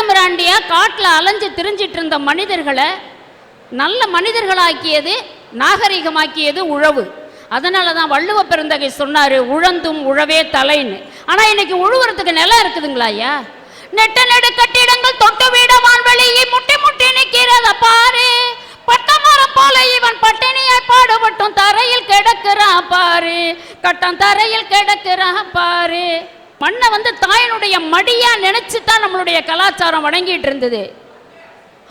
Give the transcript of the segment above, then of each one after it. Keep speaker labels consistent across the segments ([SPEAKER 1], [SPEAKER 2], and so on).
[SPEAKER 1] காட்டமிராண்டியாக காட்டில் அலைஞ்சு திரிஞ்சிட்டு இருந்த மனிதர்களை நல்ல மனிதர்களாக்கியது நாகரிகமாக்கியது உழவு. அதனால தான் வள்ளுவ பெருந்தகை சொன்னார் உழந்தும் உழவே தலைன்னு. ஆனால் இன்னைக்கு உழுவுறதுக்கு நிலம் இருக்குதுங்களா ஐயா? நெட்ட நெடு கட்டிடங்கள் தொட்டு வீட வான்வெளியை முட்டி முட்டி நிற்கிறத பாரு பட்டமரம் போல இவன் பட்டினியாய் பாடுபட்டும் தரையில் கிடக்குறான் பாரு கட்டம் தரையில் கிடக்குறான் பாரு மண்ணை வந்து தாயினுடைய மடியா நினச்சி தான் நம்மளுடைய கலாச்சாரம் வணங்கிட்டு இருந்தது.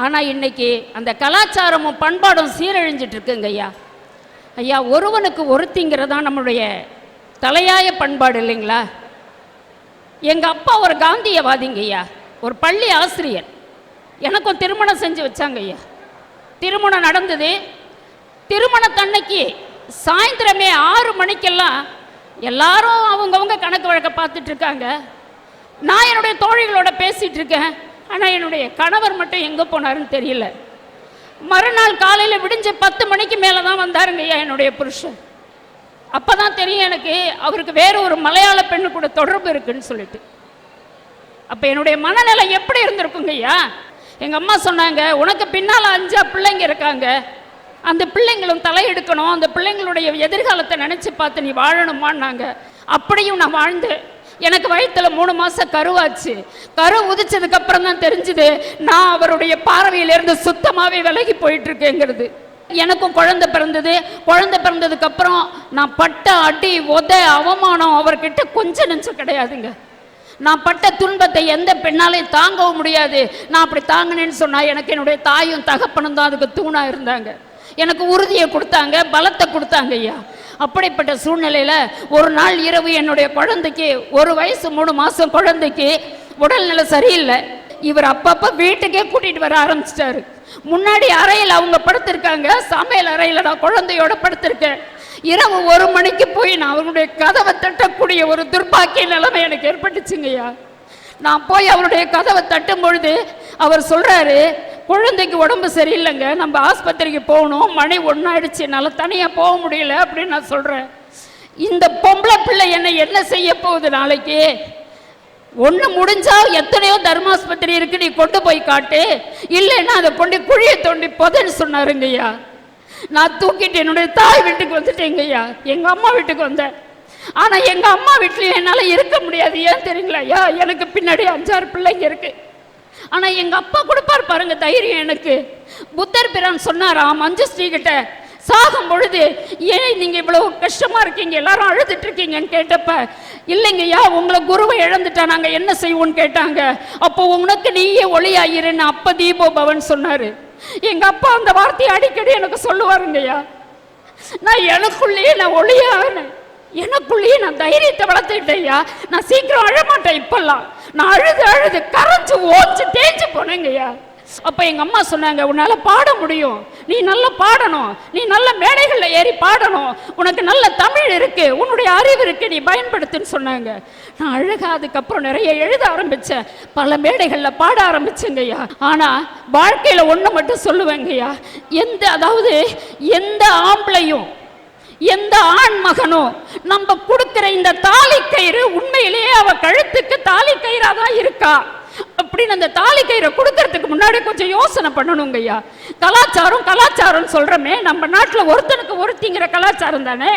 [SPEAKER 1] ஆனா இன்னைக்கு அந்த கலாச்சாரமும் பண்பாடும் சீரழிஞ்சிட்டு இருக்குங்க ஐயா. ஐயா ஒருவனுக்கு ஒருத்திங்கிறது தான் நம்மளுடைய தலையாய பண்பாடு இல்லைங்களா? எங்க அப்பா ஒரு காந்தியவாதிங்க ஐயா ஒரு பள்ளி ஆசிரியர். எனக்கும் திருமணம் செஞ்சு வச்சாங்க ஐயா. திருமணம் நடந்தது. திருமணத்தன்னைக்கு சாயந்தரமே ஆறு மணிக்கெல்லாம் எல்லாரும் அவங்கவுங்க கணக்கு வழக்க பார்த்துட்டு இருக்காங்க. நான் என்னுடைய தோழிகளோட பேசிட்டு இருக்கேன். ஆனால் என்னுடைய கணவர் மட்டும் எங்கே போனாருன்னு தெரியல. மறுநாள் காலையில் விடிஞ்ச பத்து மணிக்கு மேலே தான் வந்தாருங்க ஐயா என்னுடைய புருஷன். அப்போ தான் தெரியும் எனக்கு அவருக்கு வேறு ஒரு மலையாள பெண்ணு கூட தொடர்பு இருக்குன்னு சொல்லிட்டு. அப்போ என்னுடைய மனநிலை எப்படி இருந்திருக்குங்க ஐயா? எங்கள் அம்மா சொன்னாங்க உனக்கு பின்னால் அஞ்சா பிள்ளைங்க இருக்காங்க. அந்த பிள்ளைங்களும் தலையெடுக்கணும் அந்த பிள்ளைங்களுடைய எதிர்காலத்தை நினச்சி பார்த்து நீ வாழணுமான்னாங்க. அப்படியும் நான் வாழ்ந்தேன். எனக்கு வயிற்றில் மூணு மாதம் கருவாச்சு கரு உதிச்சதுக்கப்புறம் தான் தெரிஞ்சுது நான் அவருடைய பார்வையிலிருந்து சுத்தமாகவே விலகி போயிட்டுருக்கேங்கிறது. எனக்கும் குழந்தை பிறந்தது. குழந்தை பிறந்ததுக்கப்புறம் நான் பட்ட அடி உத அவமானம் அவர்கிட்ட கொஞ்சம் நெஞ்சம் கிடையாதுங்க. நான் பட்ட துன்பத்தை எந்த பெண்ணாலையும் தாங்கவும் முடியாது. நான் அப்படி தாங்கினேன்னு சொன்னால் எனக்கு என்னுடைய தாயும் தகப்பனும் தான் அதுக்கு தூணாக இருந்தாங்க. எனக்கு உறுதியை கொடுத்தாங்க பலத்தை கொடுத்தாங்க ஐயா. அப்படிப்பட்ட சூழ்நிலையில் ஒரு நாள் இரவு என்னுடைய குழந்தைக்கு ஒரு வயசு மூணு மாதம் குழந்தைக்கு உடல்நிலை சரியில்லை. இவர் அப்பப்போ வீட்டுக்கே கூட்டிகிட்டு வர ஆரம்பிச்சிட்டாரு. முன்னாடி அறையில் அவங்க படுத்திருக்காங்க சமையல் அறையில் நான் குழந்தையோட படுத்திருக்கேன். இரவு ஒரு மணிக்கு போய் நான் அவருடைய கதவை தட்டக்கூடிய ஒரு துர்பாக்கிய நிலைமை எனக்கு ஏற்பட்டுச்சுங்கய்யா நான் போய் அவருடைய கதவை தட்டும் பொழுது அவர் சொல்கிறாரு குழந்தைக்கு உடம்பு சரியில்லைங்க. நம்ம ஆஸ்பத்திரிக்கு போகணும். மணி ஒன்றாயிடுச்சு என்னால் தனியாக போக முடியல அப்படின்னு நான் சொல்கிறேன் இந்த பொம்பளை பிள்ளை என்னை என்ன செய்ய போகுது நாளைக்கு? ஒன்று முடிஞ்சால் எத்தனையோ தர்மாஸ்பத்திரி இருக்கு. நீ கொண்டு போய் காட்டு. இல்லைன்னா அதை கொண்டு குழியை தோண்டி புதைன்னு சொன்னாருங்கய்யா நான் தூக்கிட்டு என்னுடைய தாய் வீட்டுக்கு வந்துட்டேங்கய்யா எங்கள் அம்மா வீட்டுக்கு வந்தேன். ஆனால் எங்கள் அம்மா வீட்லேயும் என்னால் இருக்க முடியாது. ஏன் தெரியுங்களா ஐயா? எனக்கு பின்னாடி அஞ்சாறு பிள்ளைங்க இருக்குது ஆனால் எங்கள் அப்பா கொடுப்பார் பாருங்க தைரியம் எனக்கு. புத்தர் பிரான் சொன்னாராம் மஞ்சுஸ்ரீ கிட்ட சாகும் பொழுது ஏன் நீங்கள் இவ்வளோ கஷ்டமா இருக்கீங்க எல்லாரும் அழுதுட்டு இருக்கீங்கன்னு கேட்டப்ப இல்லைங்கய்யா உங்களை குருவை இழந்துட்டா நாங்கள் என்ன செய்வோம்னு கேட்டாங்க. அப்போ உனக்கு நீயே ஒளியாயிருன்னு அப்போ தீபோ பவன் சொன்னாரு. எங்க அப்பா அந்த வார்த்தையை அடிக்கடி எனக்கு சொல்லுவாருங்கய்யா. நான் எனக்குள்ளேயே நான் ஒளியானேன். எனக்குள்ளேயே நான் தைரியத்தை வளர்த்துக்கிட்டேயா நான் சீக்கிரம் அழமாட்டேன் இப்பெல்லாம். நான் அழுது அழுது கரைஞ்சு ஓச்சு தேஞ்சு போனேங்கய்யா. அப்ப எங்க அம்மா சொன்னாங்க உன்னால பாட முடியும். நீ நல்லா பாடணும். நீ நல்ல மேடைகள்ல ஏறி பாடணும். உனக்கு நல்ல தமிழ் இருக்கு. உன்னுடைய அறிவு இருக்கு. நீ பயன்படுத்துன்னு சொன்னாங்க. நான் அழகா அதுக்கப்புறம் நிறைய எழுத ஆரம்பிச்சேன். பல மேடைகள்ல பாட ஆரம்பிச்சேங்கய்யா. ஆனா வாழ்க்கையில ஒண்ணு மட்டும் சொல்லுவேங்கய்யா. எந்த அதாவது எந்த ஆம்பளையும் எந்த ஆண் மகனும் நம்ம கொடுக்கிற இந்த தாலி கயிறு உண்மையிலேயே அவ கழுத்துக்கு தாலி கயிறா தான் இருக்கா? அப்படின்னு அந்த தாலி கயிறை கொடுக்கறதுக்கு முன்னாடி கொஞ்சம் யோசனை பண்ணணுங்க ஐயா கலாச்சாரம் கலாச்சாரம் சொல்கிறோமே நம்ம நாட்டில் ஒருத்தனுக்கு ஒருத்திங்கிற கலாச்சாரம் தானே?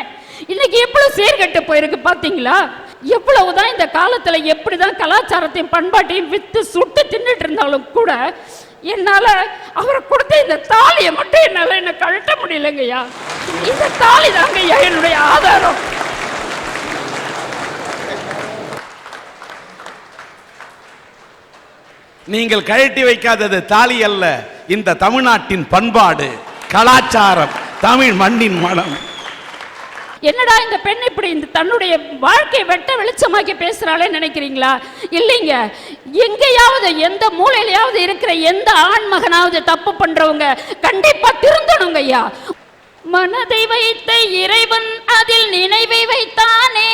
[SPEAKER 1] இன்னைக்கு எவ்வளோ சீர்கெட்டு போயிருக்கு பார்த்தீங்களா எவ்வளவுதான் இந்த காலத்தில் எப்படி தான் கலாச்சாரத்தையும் பண்பாட்டையும் விற்று சுட்டு தின்னுட்டு இருந்தாலும் கூட என்னால் அவரை கொடுத்த இந்த தாலியை மட்டும் என்னால் என்ன கழட்ட முடியலங்கய்யா. இந்த தாலி தாங்கய்யா என்னுடைய ஆதாரம்.
[SPEAKER 2] நீங்கள் கழட்டி வைக்காதது தாலி அல்ல. இந்த தமிழ்நாட்டின் பண்பாடு கலாச்சாரம் தமிழ் மண்ணின் மனம்.
[SPEAKER 1] என்னடா இந்த பெண் இப்படி இந்த தன்னுடைய வாழ்க்கையை வெட்ட வெளிச்சமாக்கி பேசுறாளே நினைக்கிறீங்களா? இல்லைங்க. எங்கேயாவது எந்த மூலையிலையாவது இருக்கிற எந்த ஆண் மகனாவது தப்பு பண்றவங்க கண்டிப்பா திருந்தணுங்க ஐயா. மனதை வைத்த இறைவன் அதில் நினைவை வைத்தானே.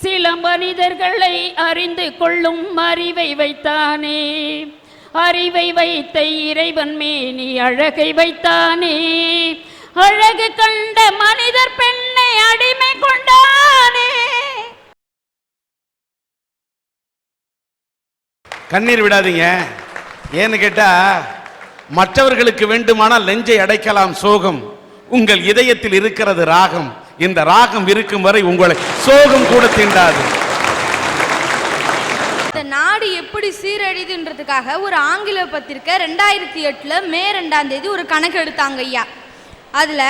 [SPEAKER 1] சில மனிதர்களை அறிந்து கொள்ளும் அறிவை வைத்தானே. அறிவை வைத்த இறைவன் மேனி அழகை வைத்தானே. அழகு கண்ட மனிதர் பெண்ணை அடிமை கொண்டானே.
[SPEAKER 2] கண்ணீர் விடாதீங்க. ஏன்னு கேட்டா மற்றவர்களுக்கு வேண்டுமானால் நெஞ்சை அடைக்கலாம் சோகம். உங்கள் இதயத்தில் இருக்கிறது ராகம். இந்த ராகம் இருக்கும் வரை உங்களை சோகம் கூட தீண்டாது.
[SPEAKER 3] இந்த நாடு எப்படி சீரழிதுன்றதுக்காக ஒரு ஆங்கில பத்திரிக்கை ரெண்டாயிரத்தி எட்டில் மே ரெண்டாம் தேதி ஒரு கணக்கு எடுத்தாங்க ஐயா. அதில்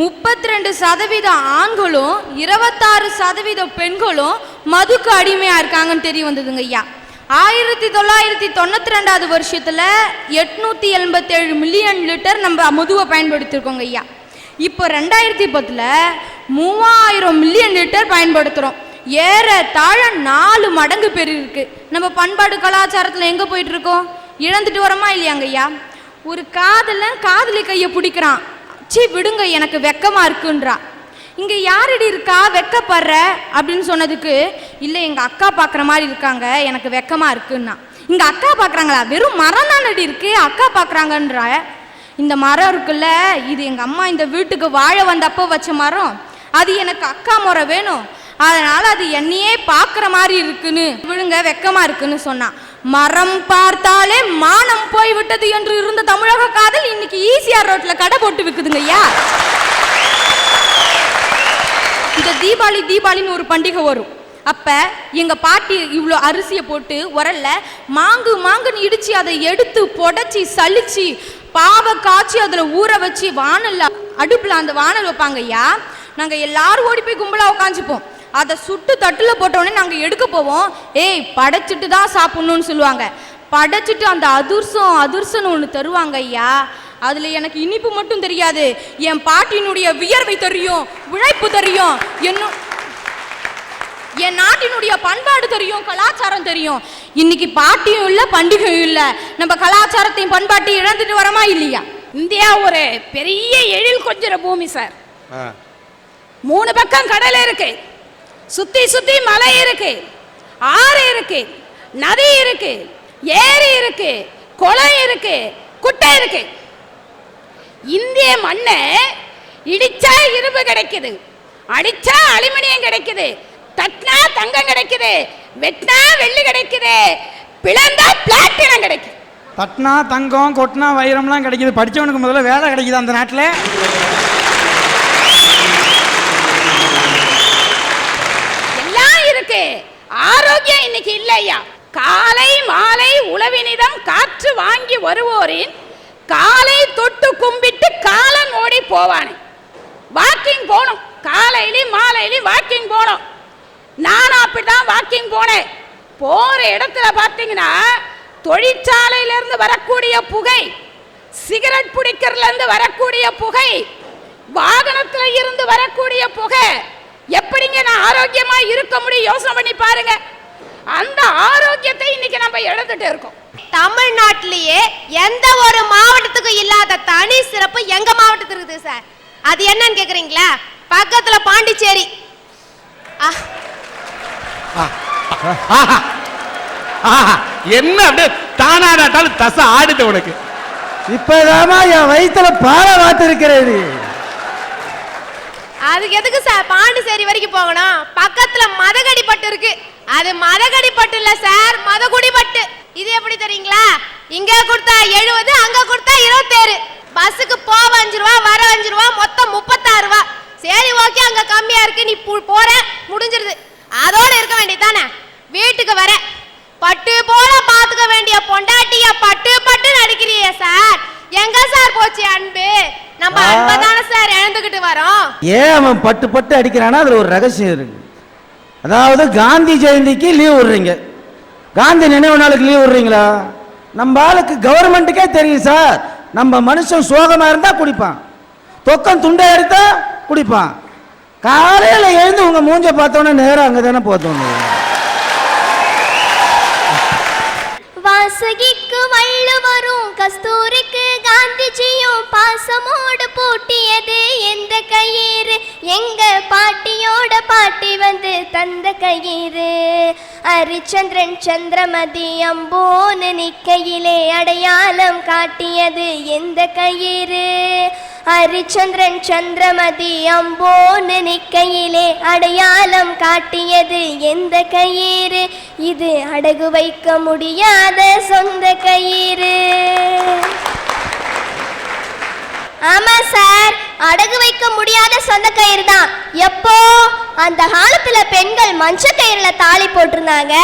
[SPEAKER 3] முப்பத்தி ரெண்டு சதவீத ஆண்களும் இருபத்தாறு சதவீத பெண்களும் மதுக்கு அடிமையாக இருக்காங்கன்னு தெரிய வந்ததுங்க ஐயா. ஆயிரத்தி தொள்ளாயிரத்தி தொண்ணூற்றி ரெண்டாவது வருஷத்தில் எட்நூற்றி எண்பத்தேழு மில்லியன் லிட்டர் நம்ம மதுவை பயன்படுத்தியிருக்கோங்க ஐயா. இப்போ ரெண்டாயிரத்தி பத்தில் மூவாயிரம் மில்லியன் லிட்டர் பயன்படுத்துகிறோம் ஏறத்தாழ நாலு மடங்கு பெருகிருக்கு நம்ம பண்பாடு கலாச்சாரத்தில் எங்கே போயிட்டு இருக்கோம்? இழந்துட்டு வரோமா இல்லையாங்க ஐயா ஒரு காதலன் காதலி கையை பிடிக்கிறான். சி விடுங்க எனக்கு வெக்கமாக இருக்குன்றா. இங்கே யாரடி இருக்கா? வெக்கப்படுற? அப்படின்னு சொன்னதுக்கு இல்லை எங்கள் அக்கா பார்க்குற மாதிரி இருக்காங்க. எனக்கு வெக்கமாக இருக்குன்னா. இங்கே அக்கா பார்க்குறாங்களா வெறும் மரம் தானடி இருக்கு. அக்கா பார்க்குறாங்கன்ற இந்த மரம் இருக்குல்ல இது எங்கள் அம்மா இந்த வீட்டுக்கு வாழ வந்தப்போ வச்ச மரம். அது எனக்கு அக்கா முறை வேணும். அதனால் அது என்னையே பார்க்குற மாதிரி இருக்குன்னு விழுங்க வெக்கமாக இருக்குன்னு சொன்னான் மரம் பார்த்தாலே மானம் போய் விட்டது என்று இருந்த தமிழக காதல் இன்னைக்கு ஈசிஆர் ரோட்டில் கடை போட்டு விற்குதுங்க ஐயா. இந்த தீபாவளி தீபாவளின்னு ஒரு பண்டிகை வரும். அப்போ எங்கள் பாட்டி இவ்வளோ அரிசியை போட்டு உரல்ல மாங்கு மாங்குன்னு இடித்து அதை எடுத்து புடச்சி சளிச்சு பாவை காய்ச்சி அதுல ஊற வச்சு வானல்ல அடுப்புல அந்த வானல் வைப்பாங்க ஐயா. நாங்க எல்லாரும் ஓடி போய் கும்பலா உட்காந்துப்போம் அதை சுட்டு தட்டுல போட்டோடனே நாங்கள் நாங்க எடுக்க போவோம். ஏய் படைச்சிட்டு தான் சாப்பிடணும்னு சொல்லுவாங்க. படைச்சிட்டு அந்த அதிர்சம் அதிர்சம்னு ஒன்று தருவாங்க ஐயா. அதுல எனக்கு இனிப்பு மட்டும் தெரியாது. என் பாட்டியினுடைய வியர்வை தெரியும் உழைப்பு தெரியும். என்ன என் நாட்டினுடைய பண்பாடு தெரியும் கலாச்சாரம் தெரியும். இன்னைக்கு பாட்டியும் இல்லை பண்டிகையும் இல்லை. நம்ம கலாச்சாரத்தையும் பண்பாட்டையும் இழந்துட்டு வரமா இல்லையா?
[SPEAKER 4] இந்தியா ஒரு பெரிய எழில் கொஞ்சிற பூமி சார். மூணு பக்கம் கடல் இருக்கு. சுத்தி சுத்தி மலை இருக்கு. ஆறு இருக்கு. நதி இருக்கு. ஏரி இருக்கு. குளம் இருக்கு. குட்டை இருக்கு. இந்திய மண்ணை இடிச்சா இரும்பு கிடைக்குது. அடிச்சா அலுமினியம் கிடைக்குது. தட்டினா தங்கம் கிடைக்குது வெட்டினா வெள்ளி கிடைக்குது பிளந்தா பிளாட்டினம் கிடைக்குது.
[SPEAKER 5] தட்டினா தங்கம் கொட்டினா வைரம்லாம் கிடைக்குது. படித்தவனுக்கு முதல்ல வேலை கிடைக்குது அந்த நாட்டில்.
[SPEAKER 4] எல்லாம் இருக்கு. ஆரோக்கியம் இன்னைக்கு இல்லையா காலை மாலை உழவினிடம் காற்று வாங்கி வருவோரின் காலை தொட்டு கும்பிட்டு காலன் ஓடி போவானே. வாக்கிங் போகணும். காலையிலையும் மாலையிலையும் வாக்கிங் போகணும். நானும் அப்படிதான் வாக்கிங் போனேன். போற இடத்துல பார்த்தீங்கன்னா தொழிற்சாலையிலேருந்து வரக்கூடிய புகை சிகரெட் பிடிக்கிறதுல இருந்து வரக்கூடிய புகை வாகனத்துல இருந்து வரக்கூடிய புகை எப்படிங்க நான் ஆரோக்கியமா இருக்க முடியும்? யோசனை பண்ணி பாருங்க. அந்த ஆரோக்கியத்தை இன்னைக்கு நம்ம இழந்துட்டு இருக்கோம்.
[SPEAKER 6] தமிழ்நாட்டிலேயே எந்த ஒரு மாவட்டத்துக்கும் இல்லாத தனி சிறப்பு எங்க மாவட்டத்துக்கு இருக்குது சார்? அது என்னன்னு கேக்குறீங்களா? பக்கத்துல பாண்டிச்சேரி. அஹ்,
[SPEAKER 2] ஆஹா. என்ன அப்படியே தானாடாட்டாலும் தசை ஆடுது உனக்கு.
[SPEAKER 5] இப்போதாமா என் வயிற்றுல பாலை வாத்து இருக்கிறது
[SPEAKER 6] அதுக்கு எதுக்கு சார் பாண்டிச்சேரி வரைக்கும் போகணும். பக்கத்துல மதகடிப்பட்டு இருக்கு. அது மதகடிப்பட்டு இல்ல சார் மதகுடிப்பட்டு. இது எப்படி தெரியுங்களா? இங்க கொடுத்தா எழுபது அங்க கொடுத்தா இருபத்தேழு. பஸ்ஸுக்கு போக அஞ்சு ரூபா வர அஞ்சு ரூபா மொத்தம் முப்பத்தாறு ரூபா. சரி ஓகே அங்க கம்மியா இருக்கு. நீ பு- போற. முடிஞ்சிருது. அதோட இருக்க வேண்டியதானே வீட்டுக்கு வர. பட்டு போல பாத்துக்க வேண்டிய பொண்டாட்டிய பட்டு பட்டு நடிக்கிறிய சார். எங்க சார் போச்சு அன்பு? நம்ம
[SPEAKER 5] ஆ.
[SPEAKER 6] அன்பதானே சார் இழந்துகிட்டு வரோம்.
[SPEAKER 5] ஏன் அவன் பட்டு பட்டு அடிக்கிறானா அதில் ஒரு ரகசியம் இருக்கு. அதாவது காந்தி ஜெயந்திக்கு லீவ் விடுறீங்க. காந்தி நினைவு நாளுக்கு லீவ் விடுறீங்களா? நம்ம ஆளுக்கு கவர்மெண்ட்டுக்கே தெரியும் சார். நம்ம மனுஷன் சோகமா இருந்தா குடிப்பான். தொக்கம் துண்டை எடுத்தா குடிப்பான். காலையில் எழுந்து உங்கள் மூஞ்ச பார்த்தோன்னே நேரம் அங்கே தானே போத்தோம்
[SPEAKER 7] வாசகிக்கு வள்ளுவரும் கஸ்தூரிக்கு காந்திஜியும் பாசமோடு பூட்டியது எந்த கயிறு? எங்க பாட்டியோட பாட்டி வந்து தந்த கயிறு? ஹரிச்சந்திரன் சந்திரமதி அம்போன்னு நிக்கையிலே அடையாளம் காட்டியது எந்த கயிறு? ஹரிச்சந்திரன் சந்திரமதி அம்போ நினைக்கையிலே அடையாளம் காட்டியது எந்த கயிறு? இது அடகு வைக்க முடியாத சொந்த கயிறு. ஆமா சார். அடகு வைக்க முடியாத சொந்த கயிறு தான். எப்போ? அந்த காலத்துல பெண்கள் மஞ்ச கயிறுல தாலி போட்டிருந்தாங்க.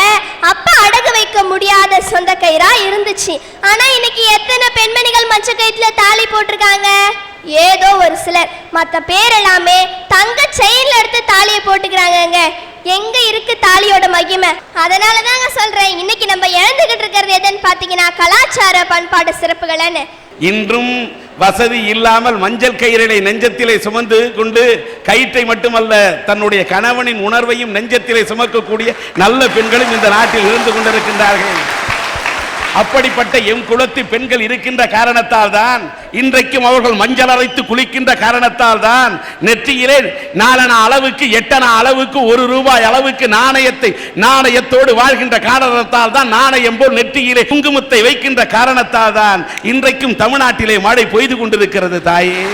[SPEAKER 7] அப்ப அடகு வைக்க முடியாத சொந்த கயிறா இருந்துச்சு. ஆனா இன்னைக்கு எத்தனை பெண்மணிகள் மஞ்ச கயிறுல தாலி போட்டிருக்காங்க? ஏதோ ஒரு சிலர். மத்த பேர் எல்லாமே தங்க செயின்ல எடுத்து தாலியை போட்டுக்கிறாங்கங்க. எங்க இருக்கு தாலியோட மகிமை? அதனால தாங்க சொல்றேன் இன்னைக்கு நம்ம இழந்துகிட்டு இருக்கிறது எதுன்னு பாத்தீங்கன்னா கலாச்சார பண்பாடு சிறப்புகள்னு
[SPEAKER 2] இன்றும் வசதி இல்லாமல் மஞ்சள் கயிறினை நெஞ்சத்திலே சுமந்து கொண்டு கயிற்றை மட்டுமல்ல தன்னுடைய கணவனின் உணர்வையும் நெஞ்சத்திலே சுமக்கக்கூடிய நல்ல பெண்களும் இந்த நாட்டில் இருந்து கொண்டிருக்கின்றார்கள். அப்படிப்பட்ட எம் குலத்து பெண்கள் இருக்கின்ற காரணத்தால் தான் இன்றைக்கும் அவர்கள் மஞ்சள் அரைத்து குளிக்கின்ற காரணத்தால் தான் நெற்றியிலே நாலன அளவுக்கு எட்டன அளவுக்கு ஒரு ரூபாய் அளவுக்கு நாணயத்தை நாணயத்தோடு வாழ்கின்ற காரணத்தால் தான் நாணயம் போல் நெற்றியிலே குங்குமத்தை வைக்கின்ற காரணத்தால் தான் இன்றைக்கும் தமிழ்நாட்டிலே மழை பொய்து கொண்டிருக்கிறது தாயே.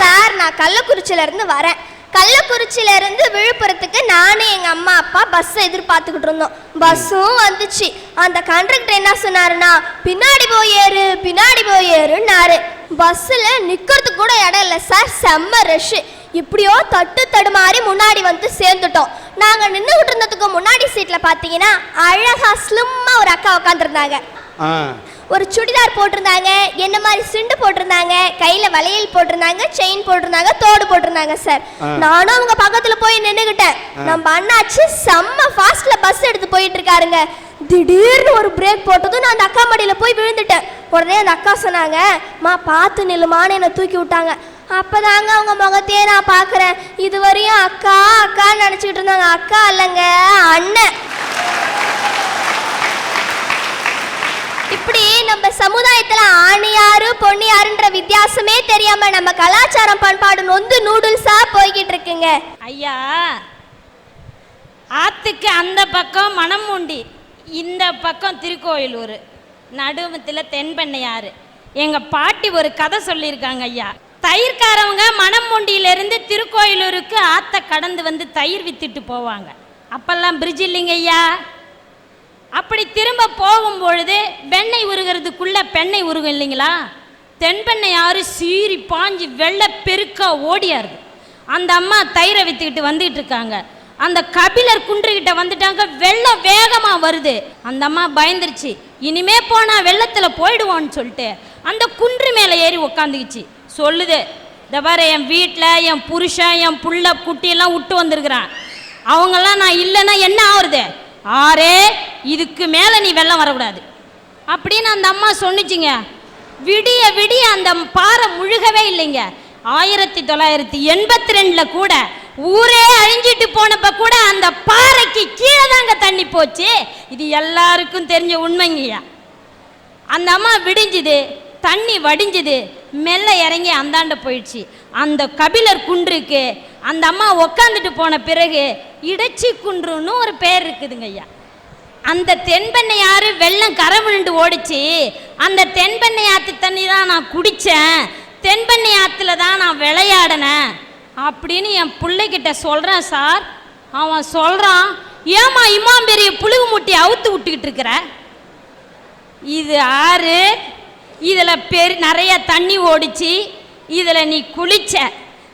[SPEAKER 7] சார் நான் கள்ளக்குறிச்சியில இருந்து வரேன். கள்ளக்குறிச்சியில இருந்து விழுப்புரத்துக்கு நானும் எங்க அம்மா அப்பா பஸ் எதிர்பார்த்துக்கிட்டு இருந்தோம். பஸ்ஸும் வந்துச்சு. அந்த கண்டக்டர் என்ன சொன்னாருன்னா பின்னாடி போய் ஏறு பின்னாடி போய் ஏறுன்னாரு. பஸ்ஸில் நிற்கிறதுக்கு கூட இடம் இல்லை சார் செம்ம ரஷ்ஷு இப்படியோ தட்டு தடுமாறி முன்னாடி வந்து சேர்ந்துட்டோம். நாங்கள் நின்றுகிட்டு இருந்ததுக்கு முன்னாடி சீட்டில் பார்த்தீங்கன்னா அழகாக ஸ்லிம்மாக ஒரு அக்கா உட்காந்துருந்தாங்க ஒரு சுடிதார் போட்டிருந்தாங்க என்ன மாதிரி சிண்டு போட்டிருந்தாங்க கையில வளையல் போட்டிருந்தாங்க செயின் போட்டிருந்தாங்க தோடு போட்டிருந்தாங்க சார் நானும் அவங்க பக்கத்துல போய் நின்னுகிட்டேன். நம்ம அண்ணாச்சி செம்ம ஃபாஸ்ட்ல பஸ் எடுத்து போயிட்டு இருக்காருங்க. திடீர்னு ஒரு பிரேக் போட்டதும் நான் அந்த அக்கா மடியில போய் விழுந்துட்டேன். உடனே அந்த அக்கா சொன்னாங்க மா பார்த்து நில்லுமான்னு என்னை தூக்கி விட்டாங்க. அப்பதாங்க அவங்க முகத்தையே நான் பார்க்குறேன். இதுவரையும் அக்கா அக்கான்னு நினச்சிக்கிட்டு இருந்தாங்க. அக்கா இல்லைங்க அண்ணன். இப்படி நம்ம சமுதாயத்துல ஆண் யாரு பொண்ணு யாருன்ற வித்தியாசமே தெரியாம நம்ம கலாச்சாரம் பண்பாடு நொந்து நூடுல்ஸா போய்கிட்டு இருக்குங்க
[SPEAKER 8] ஐயா ஆத்துக்கு அந்த பக்கம் மணமுண்டி இந்த பக்கம் திருக்கோயிலூர் நடுமத்தில் தென்பெண்ணையாறு. எங்கள் பாட்டி ஒரு கதை சொல்லியிருக்காங்க ஐயா. தயிர்காரவங்க மணமுண்டியிலிருந்து திருக்கோயிலூருக்கு ஆற்றை கடந்து வந்து தயிர் வித்துட்டு போவாங்க. அப்பெல்லாம் பிரிட்ஜ் இல்லைங்க ஐயா. அப்படி திரும்ப போகும் பொழுது வெண்ணெய் உருகிறதுக்குள்ள பெண்ணை உருகும் இல்லைங்களா? தென்பெண்ணை யாரு சீறி பாஞ்சு வெள்ளை பெருக்கா ஓடியாருது. அந்த அம்மா தயிரை வித்துக்கிட்டு வந்துட்டு இருக்காங்க அந்த கபிலர் குன்றுகிட்ட வந்துட்டாங்க வெள்ளம் வேகமா வருது. அந்த அம்மா பயந்துருச்சு இனிமே போனா வெள்ளத்துல போயிடுவோன்னு சொல்லிட்டு அந்த குன்று மேலே ஏறி உக்காந்துக்குச்சு சொல்லுது இந்த பாரு என் வீட்டில் என் புருஷன் என் புள்ள குட்டியெல்லாம் விட்டு வந்திருக்கிறான். அவங்கெல்லாம் நான் இல்லைன்னா என்ன ஆகுறது ஆறே இதுக்கு மேலே நீ வெள்ளம் வரக்கூடாது. அப்படின்னு அந்த அம்மா சொன்னுச்சுங்க. விடிய விடிய அந்த பாறை முழுகவே இல்லைங்க. ஆயிரத்தி தொள்ளாயிரத்தி எண்பத்தி ரெண்டில் கூட ஊரே அழிஞ்சிட்டு போனப்ப கூட அந்த பாறைக்கு கீழே தாங்க தண்ணி போச்சு. இது எல்லாருக்கும் தெரிஞ்ச உண்மைங்கய்யா. அந்த அம்மா விடிஞ்சுது தண்ணி வடிஞ்சுது மெல்ல இறங்கி அந்தாண்ட போயிடுச்சு. அந்த கபிலர் குன்றுக்கு அந்த அம்மா உக்காந்துட்டு போன பிறகு இடைச்சி குன்றுன்னு ஒரு பேர் இருக்குதுங்க ஐயா அந்த தென்பெண்ணையாறு வெள்ளம் கரை விழுந்து ஓடிச்சு. அந்த தென்பெண்ணை ஆற்று தண்ணி தான் நான் குடித்தேன் தென்பெண்ணை ஆற்றுல தான் நான் விளையாடினேன். அப்படின்னு என் பிள்ளைகிட்ட சொல்கிறேன் சார். அவன் சொல்கிறான் ஏமா இம்மா பெரிய புழுகு முட்டி அவுத்து விட்டுக்கிட்டு இருக்கிற? இது ஆறு. இதில் பெரு நிறைய தண்ணி ஓடிச்சு. இதில் நீ குளிச்ச.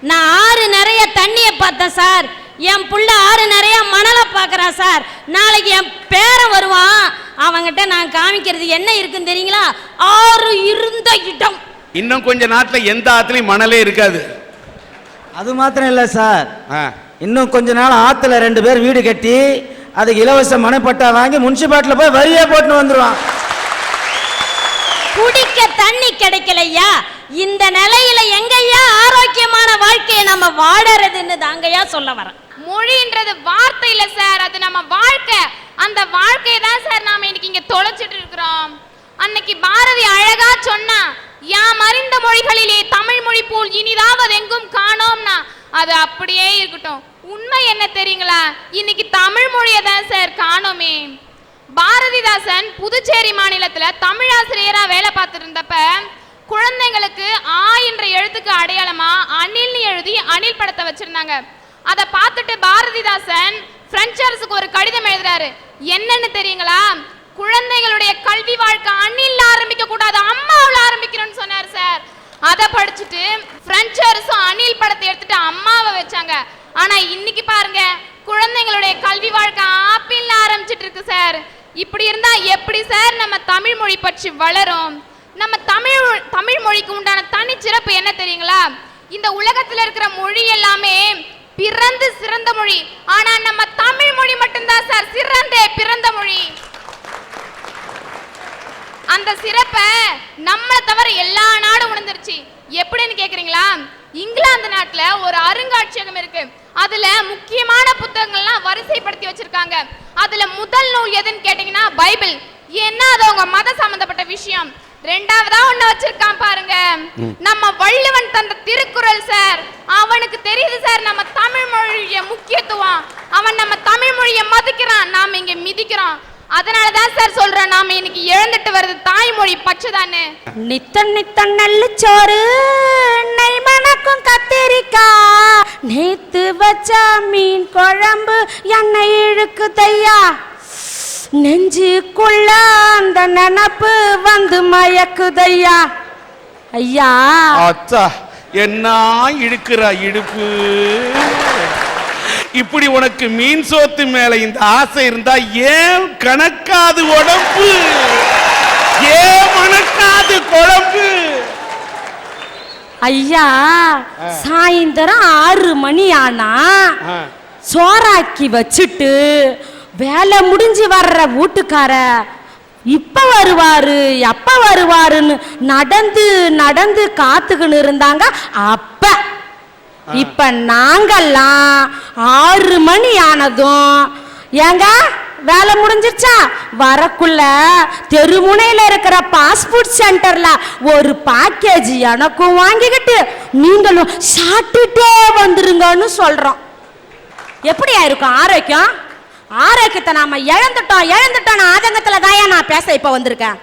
[SPEAKER 8] நான் ஆறு நிறைய தண்ணியை பார்த்தேன் சார். என் புள்ள ஆறு நிறைய மணலை பார்க்குறான் சார். நாளைக்கு என் பேரன் வருவான். அவங்கிட்ட நான் காமிக்கிறது என்ன இருக்குன்னு தெரியுங்களா? ஆறு இருந்த இடம்.
[SPEAKER 2] இன்னும் கொஞ்ச நாட்டில் எந்த ஆத்துலையும் மணலே இருக்காது.
[SPEAKER 5] அது மாத்திரம் இல்லை சார்.
[SPEAKER 2] ஆ.
[SPEAKER 5] இன்னும் கொஞ்ச நாள் ஆத்துல ரெண்டு பேர் வீடு கட்டி அதுக்கு இலவச மனைப்பட்டா வாங்கி முனிசிபாலிட்டியில் போய் வரியே போட்டுன்னு வந்துருவான்.
[SPEAKER 8] குடிக்க தண்ணி கிடைக்கலையா? இந்த நிலையில எங்கய்யா ஆரோக்கியமான வாழ்க்கையை நம்ம வாழறதுன்னு தாங்கய்யா சொல்ல வரேன்.
[SPEAKER 9] மொழின்றது வார்த்தை இல்ல சார். அது நம்ம வாழ்க்கை. அந்த வாழ்க்கையை தான் சார் நாம இன்னைக்கு இங்க தொலைச்சிட்டு இருக்கிறோம். அன்னைக்கு பாரதி அழகா சொன்னா யாம் அறிந்த மொழிகளிலே தமிழ் மொழி போல் இனிதாவது எங்கும் காணோம்னா அது அப்படியே இருக்கட்டும். உண்மை என்ன தெரியுங்களா? இன்னைக்கு தமிழ் மொழியை தான் சார் காணோமே. பாரதிதாசன் புதுச்சேரி மாநிலத்துல தமிழாசிரியரா வேலை பார்த்துருந்தப்ப குழந்தைங்களுக்கு ஆ என்ற எழுத்துக்கு அடையாளமா அணில்னு எழுதி அணில் படத்தை வச்சிருந்தாங்க. அதை பார்த்துட்டு பாரதிதாசன் பிரெஞ்சு அரசுக்கு ஒரு கடிதம் எழுதுறாரு. என்னன்னு தெரியுங்களா? குழந்தைகளுடைய கல்வி வாழ்க்கை அண்ணில் ஆரம்பிக்க கூடாது அம்மாவில் ஆரம்பிக்கணும்னு சொன்னார் சார். அதை படிச்சுட்டு பிரெஞ்சு அரசும் அணில் படத்தை எடுத்துட்டு அம்மாவை வச்சாங்க. ஆனா இன்னைக்கு பாருங்க குழந்தைங்களுடைய கல்வி வாழ்க்கை ஆப்பிள்ல ஆரம்பிச்சிட்டு இருக்கு சார். இப்படி இருந்தா எப்படி சார் நம்ம தமிழ் மொழி பற்றி வளரும்? நம்ம தமிழ் தமிழ் மொழிக்கு உண்டான தனிச்சிறப்பு என்ன தெரியுங்களா? இந்த உலகத்துல இருக்கிற மொழி எல்லாமே பிறந்து சிறந்த மொழி. ஆனா நம்ம தமிழ் மொழி மட்டும்தான் சார் சிறந்த பிறந்த மொழி. அந்த சிறப்பை நம்மளை தவிர எல்லா நாடும் உணர்ந்துருச்சு. எப்படின்னு கேக்குறீங்களா? இங்கிலாந்து நாட்டுல ஒரு அருங்காட்சியகம் இருக்கு. அதுல முக்கியமான புத்தகங்கள்லாம் வரிசைப்படுத்தி வச்சிருக்காங்க. அதுல முதல் நூல் எதுன்னு கேட்டீங்கன்னா பைபிள். ஏன்னா அது அவங்க மத சம்பந்தப்பட்ட விஷயம். ரெண்டாவதா ஒண்ணு வச்சிருக்கான் பாருங்க. நம்ம வள்ளுவன் தந்த திருக்குறள் சார். அவனுக்கு தெரியுது சார் நம்ம தமிழ் மொழிய முக்கியத்துவம். அவன் நம்ம தமிழ் மொழிய மதிக்கிறான். நாம இங்க மிதிக்கிறோம். அதனால தான் சார் சொல்றேன் நாம இன்னைக்கு இழந்துட்டு வருது தாய்மொழி பச்சைதானே.
[SPEAKER 10] நித்த நித்த நெல்லுச்சோறு நெய் மணக்கும் கத்திரிக்காய். நேத்து வச்ச மீன் குழம்பு எண்ணெய் இழுக்குதையா. நெஞ்சுக்குள்ள அந்த நினப்பு வந்து மயக்குதையா? ஐயா.
[SPEAKER 2] அத்தா என்ன இழுக்கிற இடுப்பு? இப்படி உனக்கு மீன் சோத்து மேல இந்த ஆசை இருந்தா ஏன் கணக்காது உடம்பு? ஏன் மணக்காது குழம்பு?
[SPEAKER 10] ஐயா சாயந்தரம் ஆறு மணி ஆனா. சோறாக்கி வச்சுட்டு வேலை முடிஞ்சு வர்ற வீட்டுக்கார இப்ப வருவாரு எப்ப வருவாருன்னு நடந்து நடந்து காத்துக்கின்னு இருந்தாங்க. அப்ப இப்ப நாங்கெல்லாம் ஆறு மணி ஆனதும் ஏங்க வேலை முடிஞ்சிருச்சா? வரக்குள்ள தெருமுனையில இருக்கிற பாஸ்போர்ட் சென்டர்ல ஒரு பேக்கேஜ் எனக்கும் வாங்கிக்கிட்டு நீங்களும் சாப்பிட்டுட்டே வந்துருங்கன்னு சொல்றோம். எப்படியா இருக்கும்? ஆரோக்கியம்? ஆரோக்கியத்தை நாம இழந்துட்டோம் இழந்துட்டோம் ஆதங்கத்துல தான் நான் பேச இப்ப வந்திருக்கேன்.